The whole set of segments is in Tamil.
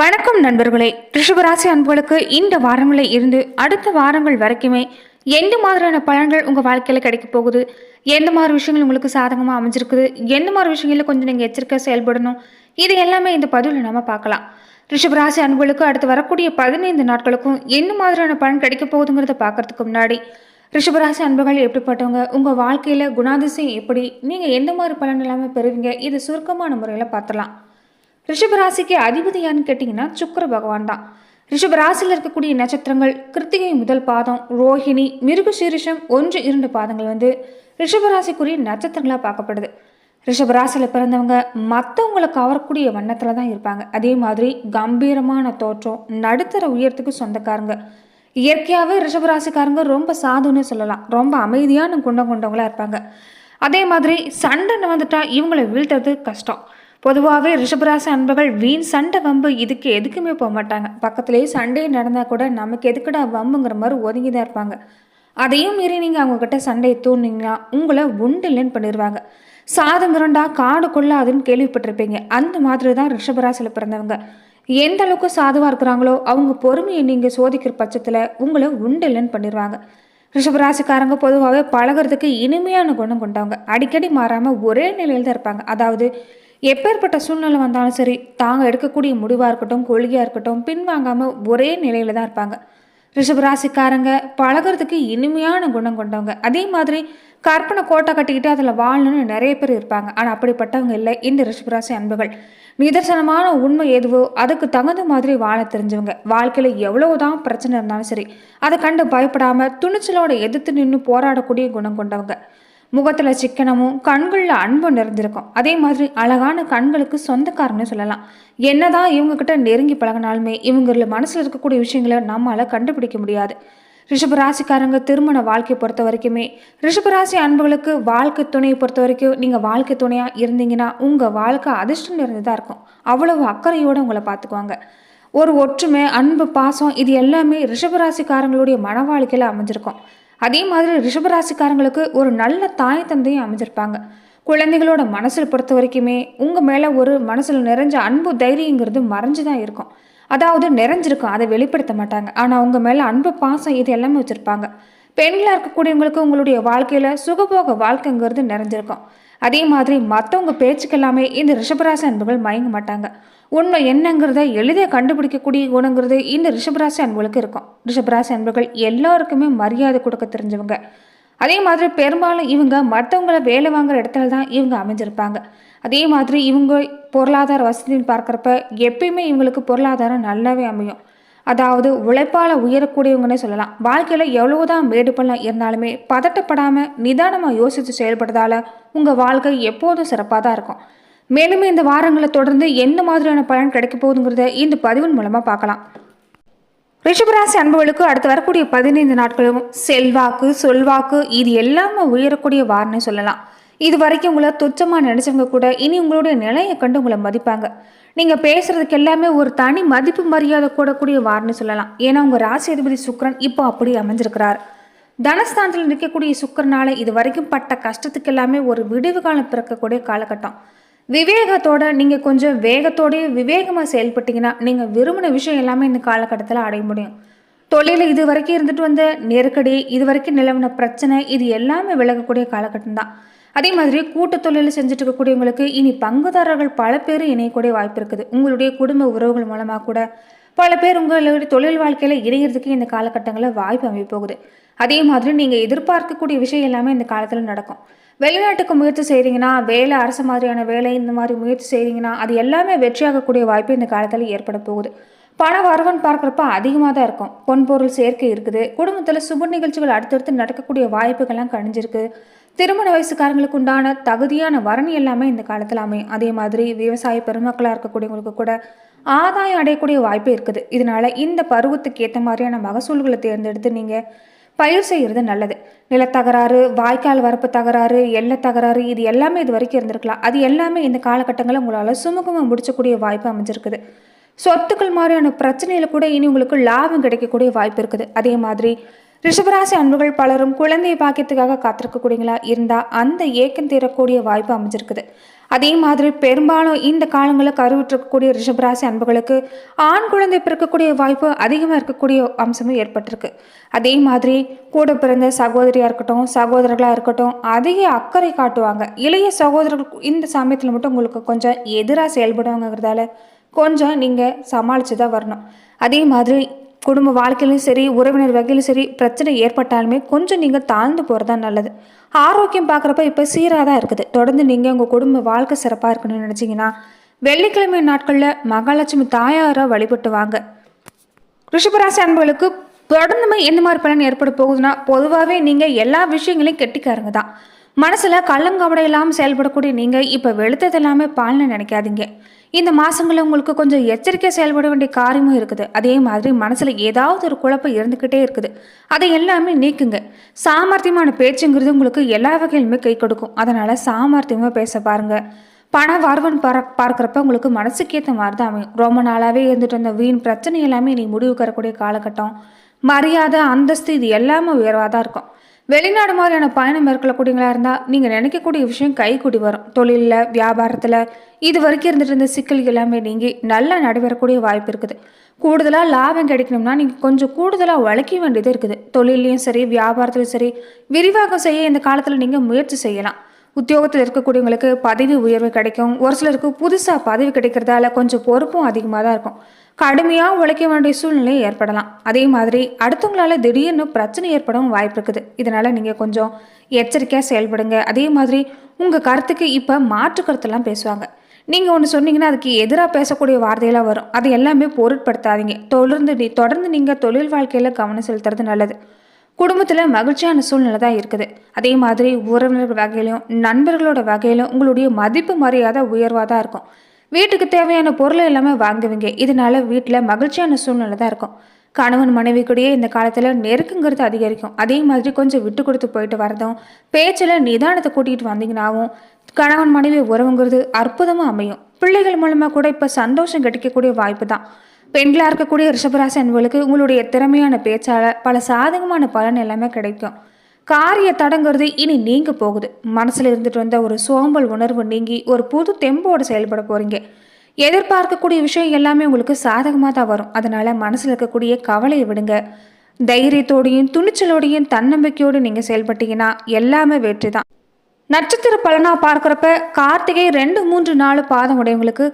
வணக்கம் நண்பர்களே. ரிஷபராசி அன்புகளுக்கு இந்த வாரங்களில் இருந்து அடுத்த வாரங்கள் வரைக்குமே எந்த மாதிரியான பலன்கள் உங்கள் வாழ்க்கையில் கிடைக்க போகுது? எந்த மாதிரி விஷயங்கள் உங்களுக்கு சாதகமாக அமைஞ்சிருக்குது? எந்த மாதிரி விஷயங்களில் கொஞ்சம் நீங்கள் எச்சரிக்கை செயல்படணும்? இது எல்லாமே இந்த பதிவில் நம்ம பார்க்கலாம். ரிஷபராசி அன்புகளுக்கு அடுத்து வரக்கூடிய பதினைந்து நாட்களுக்கும் எந்த மாதிரியான பலன் கிடைக்க போகுதுங்கிறத பார்க்கறதுக்கு முன்னாடி ரிஷபராசி அன்புகள் எப்படிப்பட்டவங்க? உங்கள் வாழ்க்கையில் குணாதிசயம் எப்படி? நீங்கள் எந்த மாதிரி பலன் எல்லாமே பெறுவீங்க? இது சுருக்கமான முறையில் பார்த்துலாம் ரிஷபராசிக்கு அதிபதி யாருன்னு கேட்டிங்கன்னா சுக்கர பகவான் தான். ரிஷபராசியில் இருக்கக்கூடிய நட்சத்திரங்கள் கிருத்திகை முதல் பாதம் ரோஹிணி மிருகசீரிஷம் ஒன்று இரண்டு பாதங்கள் வந்து ரிஷபராசிக்குரிய நட்சத்திரங்களாக பார்க்கப்படுது. ரிஷபராசியில் பிறந்தவங்க மற்றவங்களை கவரக்கூடிய வண்ணத்தில் தான் இருப்பாங்க. அதே மாதிரி கம்பீரமான தோற்றம் நடுத்தர உயரத்துக்கு சொந்தக்காரங்க. இயற்கையாகவே ரிஷபராசிக்காரங்க ரொம்ப சாதுன்னு சொல்லலாம். ரொம்ப அமைதியான குண்டம் கொண்டவங்களாக இருப்பாங்க. அதே மாதிரி சண்டைன்னு வந்துட்டால் இவங்களை வீழ்த்துறது கஷ்டம். பொதுவாகவே ரிஷபராசி அன்பர்கள் வீண் சண்டை வம்பு இதுக்கு எதுக்குமே போக மாட்டாங்க. பக்கத்துலேயே சண்டையே நடந்தால் கூட நமக்கு எதுக்குடா வம்புங்கிற மாதிரி ஒதுங்கி தான் இருப்பாங்க. அதையும் மீறி நீங்கள் அவங்கக்கிட்ட சண்டையை தூண்டிங்கன்னா உங்களை உண்டில்லைன்னு பண்ணிடுவாங்க சாதம் மிரண்டா காடு கொள்ளாதுன்னு கேள்விப்பட்டிருப்பீங்க. அந்த மாதிரி தான் ரிஷபராசியில் பிறந்தவங்க. எந்த அளவுக்கு சாதுவாக இருக்கிறாங்களோ அவங்க பொறுமையை நீங்கள் சோதிக்கிற பட்சத்தில் உங்களை உண்டில்லைன்னு பண்ணிடுவாங்க ரிஷபராசிக்காரங்க பொதுவாகவே பழகுறதுக்கு இனிமையான குணம் கொண்டவங்க. அடிக்கடி மாறாமல் ஒரே நிலையில் தான் இருப்பாங்க. அதாவது எப்பேற்பட்ட சூழ்நிலை வந்தாலும் சரி தாங்க எடுக்கக்கூடிய முடிவாக இருக்கட்டும் கொள்கையாக இருக்கட்டும் பின்வாங்காமல் ஒரே நிலையில தான் இருப்பாங்க. ரிஷபராசிக்காரங்க பழகுறதுக்கு இனிமையான குணம் கொண்டவங்க. அதே மாதிரி கற்பனை கோட்டை கட்டிக்கிட்டு அதில் வாழணும்னு நிறைய பேர் இருப்பாங்க. ஆனால் அப்படிப்பட்டவங்க இல்லை. இந்த ரிஷபராசி அன்புகள் நிதர்சனமான உண்மை எதுவோ அதுக்கு தகுந்த மாதிரி வாழ தெரிஞ்சவங்க. வாழ்க்கையில் எவ்வளவுதான் பிரச்சனை இருந்தாலும் சரி அதை கண்டு பயப்படாமல் துணிச்சலோட எதிர்த்து நின்று போராடக்கூடிய குணம் கொண்டவங்க. முகத்தில் சிக்கனமும் கண்களில் அன்பும் நிறைஞ்சிருக்கும் அதே மாதிரி அழகான கண்களுக்கு சொந்தக்காரன்னு சொல்லலாம். என்னதான் இவங்க கிட்ட நெருங்கி பழகினாலுமே இவங்கள மனசில் இருக்கக்கூடிய விஷயங்களை நம்மளால் கண்டுபிடிக்க முடியாது. ரிஷபராசிக்காரங்க திருமண வாழ்க்கையை பொறுத்த வரைக்குமே ரிஷபராசி அன்புகளுக்கு வாழ்க்கை துணையை பொறுத்த வரைக்கும் நீங்கள் வாழ்க்கை துணையாக இருந்தீங்கன்னா உங்கள் வாழ்க்கை அதிர்ஷ்டம் நிறைந்ததாக இருக்கும். அவ்வளவு அக்கறையோடு உங்களை பார்த்துக்குவாங்க. ஒரு ஒற்றுமை அன்பு பாசம் இது எல்லாமே ரிஷபராசிக்காரங்களுடைய மன வாழ்க்கையில் அமைஞ்சிருக்கும். அதே மாதிரி ரிஷபராசிக்காரங்களுக்கு ஒரு நல்ல தாய் தந்தையும் அமைஞ்சிருப்பாங்க. குழந்தைகளோட மனசில் பொறுத்த வரைக்குமே உங்கள் மேலே ஒரு மனசில் நிறைஞ்ச அன்பு தைரியங்கிறது மறைஞ்சு தான் இருக்கும். அதாவது நிறைஞ்சிருக்கும் அதை வெளிப்படுத்த மாட்டாங்க. ஆனால் உங்கள் மேலே அன்பு பாசம் இது எல்லாமே வச்சுருப்பாங்க. பெண்களாக இருக்கக்கூடியவங்களுக்கு உங்களுடைய வாழ்க்கையில் சுகபோக வாழ்க்கைங்கிறது நிறைஞ்சிருக்கும். அதே மாதிரி மற்றவங்க பேச்சுக்கெல்லாமே இந்த ரிஷபராசி அன்புகள் மயங்க மாட்டாங்க. உண்மை என்னங்கிறத எளிதாக கண்டுபிடிக்கக்கூடிய குணங்கிறது இந்த ரிஷபராசி அன்புகளுக்கு இருக்கும். ரிஷபராசி அன்புகள் எல்லாருக்குமே மரியாதை கொடுக்க தெரிஞ்சவங்க. அதே மாதிரி பெரும்பாலும் இவங்க மற்றவங்கள வேலை வாங்குற இடத்துல தான் இவங்க அமைஞ்சிருப்பாங்க. அதே மாதிரி இவங்க பொருளாதார வசதின்னு பார்க்குறப்ப எப்பயுமே இவங்களுக்கு பொருளாதாரம் நல்லாவே அமையும். அதாவது உழைப்பால் உயரக்கூடியவங்கன்னே சொல்லலாம். வாழ்க்கையில் எவ்வளவுதான் மேடு பள்ளம் இருந்தாலுமே பதட்டப்படாமல் நிதானமாக யோசித்து செயல்படுறதால உங்கள் வாழ்க்கை எப்போதும் சிறப்பாக தான் இருக்கும். மேலும் இந்த வாரங்களை தொடர்ந்து எந்த மாதிரியான பலன் கிடைக்க போகுதுங்கிறத இந்த பதிவின் மூலமாக பார்க்கலாம். ரிஷபராசி அன்புகளுக்கு அடுத்து வரக்கூடிய பதினைந்து நாட்களும் செல்வாக்கு சொல்வாக்கு இது எல்லாமே உயரக்கூடிய வாரம்னு சொல்லலாம். இது வரைக்கும் உங்களை துச்சமாக நினச்சவங்க கூட இனி உங்களுடைய நிலையை கண்டு உங்களை மதிப்பாங்க. நீங்கள் பேசுகிறதுக்கு எல்லாமே ஒரு தனி மதிப்பு மரியாதை கூடக்கூடிய வாரம்னு சொல்லலாம். ஏன்னா உங்கள் ராசி அதிபதி சுக்கரன் இப்போ அப்படி அமைஞ்சிருக்கிறார். தனஸ்தானத்தில் நிற்கக்கூடிய சுக்கரனால இது வரைக்கும் பட்ட கஷ்டத்துக்கு எல்லாமே ஒரு விடிவு காலம் பிறக்கக்கூடிய காலகட்டம். விவேகத்தோட நீங்கள் கொஞ்சம் வேகத்தோடய விவேகமாக செயல்பட்டீங்கன்னா நீங்கள் விரும்பின விஷயம் எல்லாமே இந்த காலகட்டத்தில் அடைய முடியும். தொழிலில் இது வரைக்கும் இருந்துட்டு வந்த நெருக்கடி இது வரைக்கும் நிலவின பிரச்சனை இது எல்லாமே விலகக்கூடிய காலகட்டம் தான் அதே மாதிரி கூட்டு தொழில் செஞ்சுட்டு இருக்கக்கூடியவங்களுக்கு இனி பங்குதாரர்கள் பல பேர் இணையக்கூடிய வாய்ப்பு இருக்குது. உங்களுடைய குடும்ப உறவுகள் மூலமாக கூட பல பேர் உங்களுடைய தொழில் வாழ்க்கையில் இணையிறதுக்கு இந்த காலகட்டங்களில் வாய்ப்பு அமைய போகுது. அதே மாதிரி நீங்கள் எதிர்பார்க்கக்கூடிய விஷயம் எல்லாமே இந்த காலத்தில் நடக்கும். வெளிநாட்டுக்கு முயற்சி செய்கிறீங்கன்னா வேலை அரசு மாதிரியான வேலை இந்த மாதிரி முயற்சி செய்கிறீங்கன்னா அது எல்லாமே வெற்றியாகக்கூடிய வாய்ப்பு இந்த காலத்தில் ஏற்பட போகுது. பண வரவன் பார்க்குறப்ப அதிகமாக தான் இருக்கும். பொன்பொருள் சேர்க்கை இருக்குது. குடும்பத்தில் சுப நிகழ்ச்சிகள் அடுத்தடுத்து நடக்கக்கூடிய வாய்ப்புகள்லாம் கணிஞ்சிருக்கு. திருமண வயசுக்காரங்களுக்கு உண்டான தகுதியான வரன் எல்லாமே இந்த காலத்தில் அமையும். அதே மாதிரி விவசாய பெருமக்களாக இருக்கக்கூடியவங்களுக்கு கூட ஆதாயம் அடையக்கூடிய வாய்ப்பு இருக்குது. இதனால இந்த பருவத்துக்கு ஏற்ற மாதிரியான மகசூல்களை தேர்ந்தெடுத்து நீங்கள் பயிர் செய்கிறது நல்லது. நிலத்தகராறு வாய்க்கால் வரப்பு தகராறு எல்லை தகராறு இது எல்லாமே இது வரைக்கும் இருந்திருக்கலாம். அது எல்லாமே இந்த காலகட்டங்களில் உங்களால் சுமூகமாக முடிச்சக்கூடிய வாய்ப்பு அமைஞ்சிருக்குது. சொத்துக்கள் மாதிரியான பிரச்சனையில் கூட இனி உங்களுக்கு லாபம் கிடைக்கக்கூடிய வாய்ப்பு இருக்குது. அதே மாதிரி ரிஷபராசி அன்புகள் பலரும் குழந்தை பாக்கியத்துக்காக காத்திருக்கக்கூடியங்களா இருந்தால் அந்த ஏக்கம் தீரக்கூடிய வாய்ப்பு அமைஞ்சிருக்குது. அதே மாதிரி பெரும்பாலும் இந்த காலங்களில் கருவிட்டிருக்கக்கூடிய ரிஷபராசி அன்புகளுக்கு ஆண் குழந்தை பிறக்கக்கூடிய வாய்ப்பு அதிகமாக இருக்கக்கூடிய அம்சமும் ஏற்பட்டிருக்கு. அதே மாதிரி கூட பிறந்த சகோதரியாக இருக்கட்டும் சகோதரர்களாக இருக்கட்டும் அதிக அக்கறை காட்டுவாங்க. இளைய சகோதரர்கள் இந்த சமயத்தில் மட்டும் உங்களுக்கு கொஞ்சம் எதிராக செயல்படுவாங்கிறதால கொஞ்சம் நீங்கள் சமாளித்து தான் வரணும். அதே மாதிரி குடும்ப வாழ்க்கையிலும் சரி உறவினர் வகையிலும் சரி பிரச்சனை ஏற்பட்டாலுமே கொஞ்சம் நீங்கள் தாழ்ந்து போகிறது தான் நல்லது. ஆரோக்கியம் பார்க்குறப்ப இப்போ சீராக தான் இருக்குது. தொடர்ந்து நீங்கள் உங்கள் குடும்ப வாழ்க்கை சிறப்பாக இருக்கணும்னு நினச்சிங்கன்னா வெள்ளிக்கிழமை நாட்களில் மகாலட்சுமி தாயாரை வழிபட்டு வாங்க. ரிஷபராசி அன்புகளுக்கு தொடர்ந்துமே எந்த மாதிரி பலன் ஏற்பட போகுதுன்னா பொதுவாகவே நீங்கள் எல்லா விஷயங்களையும் கெட்டிக்காரங்க தான். மனசில் கள்ளங்கவடை இல்லாமல் செயல்படக்கூடிய நீங்கள் இப்போ வெளுத்தது எல்லாமே பால்னு நினைக்காதீங்க. இந்த மாதங்களில் உங்களுக்கு கொஞ்சம் எச்சரிக்கை செயல்பட வேண்டிய காரியமும் இருக்குது. அதே மாதிரி மனசில் ஏதாவது ஒரு குழப்பம் இருந்துக்கிட்டே இருக்குது. அதை எல்லாமே நீக்குங்க. சாமர்த்தியமான பேச்சுங்கிறது உங்களுக்கு எல்லா வகையிலுமே கை கொடுக்கும். அதனால் சாமர்த்தியமாக பேச பாருங்கள் பண வரவன் பார பார்க்குறப்ப உங்களுக்கு மனசுக்கு ஏற்ற மாதிரி தான் அமையும். ரொம்ப நாளாகவே இருந்துட்டு வந்த வீண் பிரச்சனை எல்லாமே நீ முடிவு தரக்கூடிய காலகட்டம். மரியாதை அந்தஸ்து இது எல்லாமே உயர்வாக தான் இருக்கும். வெளிநாடு மாதிரியான பயணம் மேற்கொள்ளக்கூடியங்களா இருந்தால் நீங்கள் நினைக்கக்கூடிய விஷயம் கைகூடி வரும். தொழிலில் வியாபாரத்தில் இது வரைக்கும் இருந்துட்டு இருந்த சிக்கல் எல்லாமே நீங்கி நல்லா நடைபெறக்கூடிய வாய்ப்பு இருக்குது. கூடுதலாக லாபம் கிடைக்கணும்னா நீங்கள் கொஞ்சம் கூடுதலாக உழைக்க வேண்டியது இருக்குது. தொழிலையும் சரி வியாபாரத்துலையும் சரி விரிவாக்கம் செய்ய இந்த காலத்தில் நீங்கள் முயற்சி செய்யலாம். உத்தியோகத்தில் இருக்கக்கூடியவங்களுக்கு பதவி உயர்வு கிடைக்கும். ஒரு சிலருக்கு புதுசாக பதவி கிடைக்கிறதால கொஞ்சம் பொறுப்பும் அதிகமாக தான் இருக்கும். கடுமையாக உழைக்க வேண்டிய சூழ்நிலை ஏற்படலாம். அதே மாதிரி அடுத்தவங்களால திடீர்னு பிரச்சனை ஏற்படவும் வாய்ப்பு இருக்குது. இதனால் நீங்கள் கொஞ்சம் எச்சரிக்கையாக செயல்படுங்க. அதே மாதிரி உங்கள் கருத்துக்கு இப்போ மாற்று கருத்தெல்லாம் பேசுவாங்க. நீங்கள் ஒன்று சொன்னீங்கன்னா அதுக்கு எதிராக பேசக்கூடிய வார்த்தையெல்லாம் வரும். அது எல்லாமே பொருட்படுத்தாதீங்க. தொடர்ந்து நீ தொடர்ந்து நீங்கள் தொழில் வாழ்க்கையில் கவனம் செலுத்துறது நல்லது. குடும்பத்தில் மகிழ்ச்சியான சூழ்நிலை தான் இருக்குது. அதே மாதிரி உறவினர்கள் வகையிலும் நண்பர்களோட வகையிலும் உங்களுடைய மதிப்பு மரியாதை உயர்வாக தான் இருக்கும். வீட்டுக்கு தேவையான பொருள் எல்லாமே வாங்குவீங்க. இதனால வீட்டில் மகிழ்ச்சியான சூழ்நிலை தான் இருக்கும். கணவன் மனைவி கூடயே இந்த காலத்தில் நெருக்குங்கிறது அதிகரிக்கும். அதே மாதிரி கொஞ்சம் விட்டு கொடுத்து போயிட்டு வரதும் பேச்சில் நிதானத்தை கூட்டிகிட்டு வந்தீங்கன்னாவும் கணவன் மனைவி உறவுங்கிறது அற்புதமாக அமையும். பிள்ளைகள் மூலமாக கூட இப்போ சந்தோஷம் கிடைக்கக்கூடிய வாய்ப்பு தான். பெண்களாக இருக்கக்கூடிய ரிஷபராசி அன்புகளுக்கு உங்களுடைய திறமையான பேச்சால் பல சாதகமான பலன் எல்லாமே கிடைக்கும். காரிய தடங்கிறது இனி நீங்க போகுது. மனசில் இருந்துட்டு வந்த ஒரு சோம்பல் உணர்வு நீங்கி ஒரு புது தெம்போடு செயல்பட போறீங்க. எதிர்பார்க்கக்கூடிய விஷயம் எல்லாமே உங்களுக்கு சாதகமாக தான் வரும். அதனால மனசில் இருக்கக்கூடிய கவலையை விடுங்க. தைரியத்தோடையும் துணிச்சலோடையும் தன்னம்பிக்கையோடு நீங்கள் செயல்பட்டீங்கன்னா எல்லாமே வெற்றி தான். நட்சத்திர பலனாக பார்க்குறப்ப கார்த்திகை ரெண்டு மூன்று நாலு பாதம் உடையவங்களுக்கு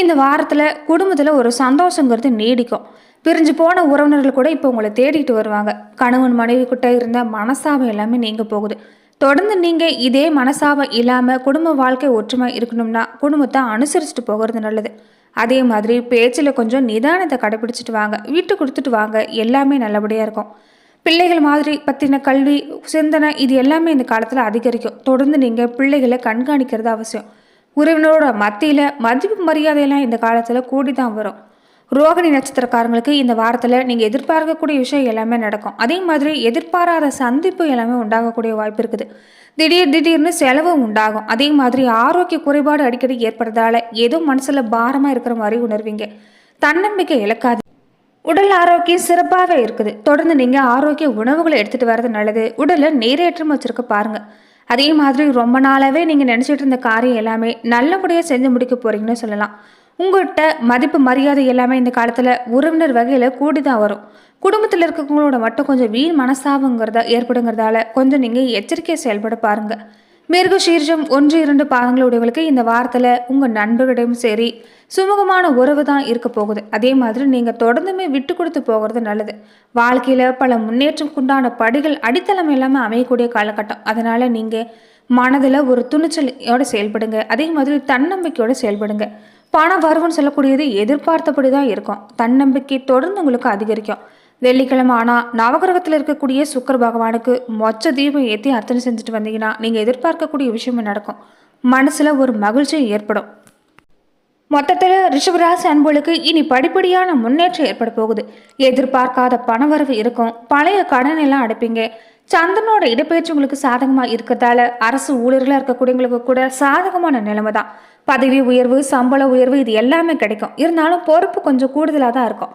இந்த வாரத்தில் குடும்பத்தில் ஒரு சந்தோஷங்கிறது நீடிக்கும். பிரிஞ்சு போன உறவினர்கள் கூட இப்போ உங்களை தேடிட்டு வருவாங்க. கணவன் மனைவி கிட்ட இருந்த மனசாபம் எல்லாமே நீங்கள் போகுது. தொடர்ந்து நீங்கள் இதே மனசாபம் இல்லாமல் குடும்ப வாழ்க்கை ஒற்றுமை இருக்கணும்னா குடும்பத்தை அனுசரிச்சுட்டு போகிறது நல்லது. அதே மாதிரி பேச்சில் கொஞ்சம் நிதானத்தை கடைபிடிச்சிட்டு வாங்க. விட்டு கொடுத்துட்டு வாங்க. எல்லாமே நல்லபடியாக இருக்கும். பிள்ளைகள் மாதிரி பற்றின கல்வி சிந்தனை இது எல்லாமே இந்த காலத்தில் அதிகரிக்கும். தொடர்ந்து நீங்கள் பிள்ளைகளை கண்காணிக்கிறது அவசியம். உறவினரோட மத்தியில் மதிப்பு மரியாதையெல்லாம் இந்த காலத்தில் கூடி தான் வரும். ரோகிணி நட்சத்திரக்காரங்களுக்கு இந்த வாரத்தில் நீங்கள் எதிர்பார்க்கக்கூடிய விஷயம் எல்லாமே நடக்கும். அதே மாதிரி எதிர்பாராத சந்திப்பு எல்லாமே உண்டாகக்கூடிய வாய்ப்பு இருக்குது. திடீர் திடீர்னு செலவும் உண்டாகும். அதே மாதிரி ஆரோக்கிய குறைபாடு அடிக்கடி ஏற்படுறதால ஏதோ மனசில் பாரமாக இருக்கிற மாதிரி உணர்வீங்க. தன்னம்பிக்கை இழக்காது உடல் ஆரோக்கியம் சிறப்பாகவே இருக்குது. தொடர்ந்து நீங்கள் ஆரோக்கிய உணவுகளை எடுத்துகிட்டு வர்றது நல்லது. உடலை நீரேற்றம் வச்சுருக்க பாருங்கள் அதே மாதிரி ரொம்ப நாளாகவே நீங்கள் நினச்சிட்டு இருந்த காரியம் எல்லாமே நல்லபடியாக செஞ்சு முடிக்க போகிறீங்கன்னு சொல்லலாம். உங்கள்கிட்ட மதிப்பு மரியாதை எல்லாமே இந்த காலத்தில் உறவினர் வகையில் கூடி தான் வரும். குடும்பத்தில் இருக்கவங்களோட மட்டும் கொஞ்சம் வீண் மனசாபங்கிறத ஏற்படுங்கிறதால கொஞ்சம் நீங்கள் எச்சரிக்கையை செயல்பட பாருங்கள் மிருக சீர்ஷம் ஒன்று இரண்டு பாதங்களுடையவளுக்கு இந்த வாரத்தில் உங்கள் நண்பர்களிடம் சரி சுமூகமான உறவு தான் இருக்க போகுது. அதே மாதிரி நீங்கள் தொடர்ந்துமே விட்டு கொடுத்து போகிறது நல்லது. வாழ்க்கையில் பல முன்னேற்றம் உண்டான படிகள் அடித்தளம் எல்லாமே அமையக்கூடிய காலகட்டம். அதனால் நீங்கள் மனதில் ஒரு துணிச்சலோடு செயல்படுங்க. அதே மாதிரி தன்னம்பிக்கையோடு செயல்படுங்க. பண வருவன்னு சொல்லக்கூடியது எதிர்பார்த்தபடி தான் இருக்கும். தன்னம்பிக்கை தொடர்ந்து உங்களுக்கு அதிகரிக்கும். வெள்ளிக்கிழமை ஆனால் நவகிரகத்தில் இருக்கக்கூடிய சுக்கர பகவானுக்கு மொச்ச தீபம் ஏற்றி அர்ச்சனை செஞ்சுட்டு வந்தீங்கன்னா நீங்கள் எதிர்பார்க்கக்கூடிய விஷயமே நடக்கும். மனசில் ஒரு மகிழ்ச்சி ஏற்படும். மொத்தத்தில் ரிஷபராசி அன்புகளுக்கு இனி படிப்படியான முன்னேற்றம் ஏற்பட போகுது. எதிர்பார்க்காத பணவரவு இருக்கும். பழைய கடன் எல்லாம் அடைப்பீங்க. சந்தனோட இடப்பெயர்ச்சி உங்களுக்கு சாதகமாக இருக்கிறதால அரசு ஊழியர்களாக இருக்கக்கூடியவங்களுக்கு கூட சாதகமான நிலைமை தான். பதவி உயர்வு சம்பள உயர்வு இது எல்லாமே கிடைக்கும். இருந்தாலும் பொறுப்பு கொஞ்சம் கூடுதலாக தான் இருக்கும்.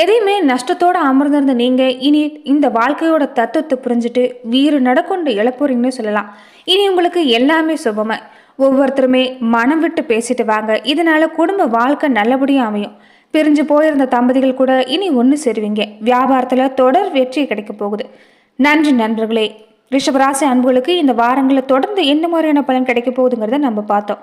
எதையுமே நஷ்டத்தோடு அமர்ந்திருந்த நீங்கள் இனி இந்த வாழ்க்கையோட தத்துவத்தை புரிஞ்சுட்டு வீறு நடக்கொண்டு இழப்புறீங்கன்னு சொல்லலாம். இனி உங்களுக்கு எல்லாமே சுபமை ஒவ்வொருத்தருமே மனம் விட்டு பேசிட்டு வாங்க. இதனால குடும்ப வாழ்க்கை நல்லபடியாக அமையும். பிரிஞ்சு போயிருந்த தம்பதிகள் கூட இனி ஒன்று சேருவீங்க. வியாபாரத்தில் தொடர் வெற்றி கிடைக்க போகுது. நன்றி நண்பர்களே. ரிஷபராசி அன்புகளுக்கு இந்த வாரங்களில் தொடர்ந்து எந்த மாதிரியான பலன் கிடைக்க போகுதுங்கிறத நம்ம பார்த்தோம்.